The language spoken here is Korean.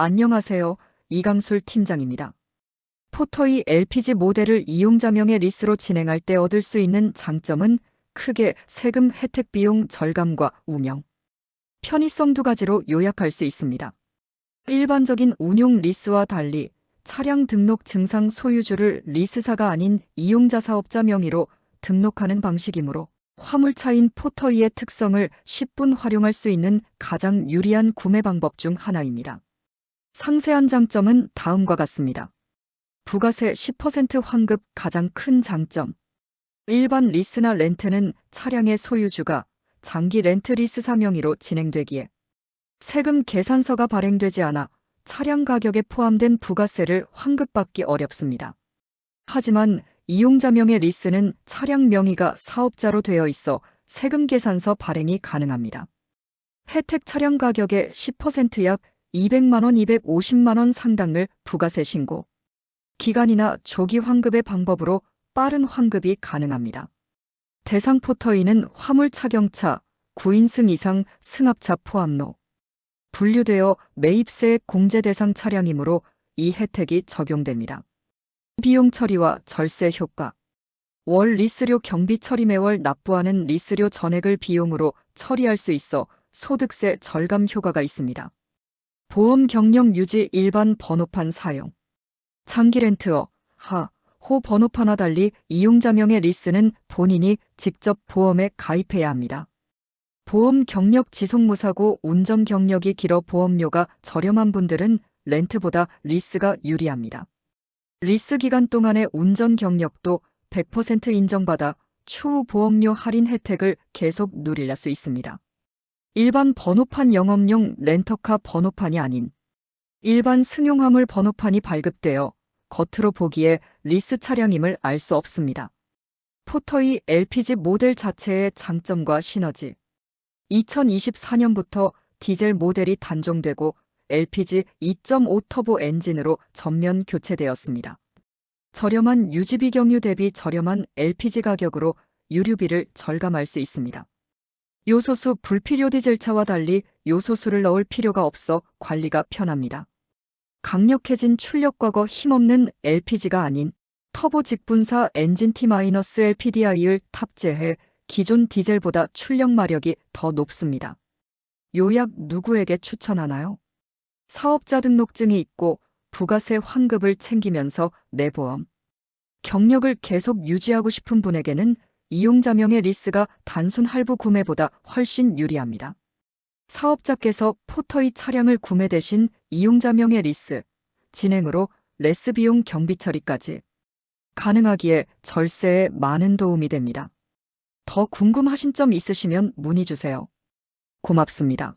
안녕하세요. 이강술 팀장입니다. 포터이 LPG 모델을 이용자명의 리스로 진행할 때 얻을 수 있는 장점은 크게 세금 혜택 비용 절감과 운영, 편의성 두 가지로 요약할 수 있습니다. 일반적인 운용 리스와 달리 차량 등록 증상 소유주를 리스사가 아닌 이용자 사업자 명의로 등록하는 방식이므로 화물차인 포터이의 특성을 10분 활용할 수 있는 가장 유리한 구매 방법 중 하나입니다. 상세한 장점은 다음과 같습니다. 부가세 10% 환급 가장 큰 장점. 일반 리스나 렌트는 차량의 소유주가 장기 렌트 리스사 명의로 진행되기에 세금 계산서가 발행되지 않아 차량 가격에 포함된 부가세를 환급받기 어렵습니다. 하지만 이용자 명의 리스는 차량 명의가 사업자로 되어 있어 세금 계산서 발행이 가능합니다. 혜택 차량 가격의 10%약 200만원, 250만원 상당을 부가세 신고, 기간이나 조기 환급의 방법으로 빠른 환급이 가능합니다. 대상 포터이는 화물 차경차, 9인승 이상 승합차 포함로, 분류되어 매입세 공제 대상 차량이므로 이 혜택이 적용됩니다. 비용 처리와 절세 효과. 월 리스료 경비 처리 매월 납부하는 리스료 전액을 비용으로 처리할 수 있어 소득세 절감 효과가 있습니다. 보험 경력 유지 일반 번호판 사용. 장기 렌트어, 하, 호 번호판과 달리 이용자명의 리스는 본인이 직접 보험에 가입해야 합니다. 보험 경력 지속무사고 운전 경력이 길어 보험료가 저렴한 분들은 렌트보다 리스가 유리합니다. 리스 기간 동안의 운전 경력도 100% 인정받아 추후 보험료 할인 혜택을 계속 누릴 수 있습니다. 일반 번호판 영업용 렌터카 번호판이 아닌 일반 승용화물 번호판이 발급되어 겉으로 보기에 리스 차량임을 알 수 없습니다. 포터이 LPG 모델 자체의 장점과 시너지 2024년부터 디젤 모델이 단종되고 LPG 2.5 터보 엔진으로 전면 교체되었습니다. 저렴한 유지비 경유 대비 저렴한 LPG 가격으로 유류비를 절감할 수 있습니다. 요소수 불필요 디젤차와 달리 요소수를 넣을 필요가 없어 관리가 편합니다. 강력해진 출력 과거 힘없는 LPG가 아닌 터보 직분사 엔진 T-LPDI를 탑재해 기존 디젤보다 출력 마력이 더 높습니다. 요약 누구에게 추천하나요? 사업자 등록증이 있고 부가세 환급을 챙기면서 내보험. 경력을 계속 유지하고 싶은 분에게는 이용자명의 리스가 단순 할부 구매보다 훨씬 유리합니다. 사업자께서 포터이 차량을 구매 대신 이용자명의 리스, 진행으로 레스 비용 경비 처리까지 가능하기에 절세에 많은 도움이 됩니다. 더 궁금하신 점 있으시면 문의 주세요. 고맙습니다.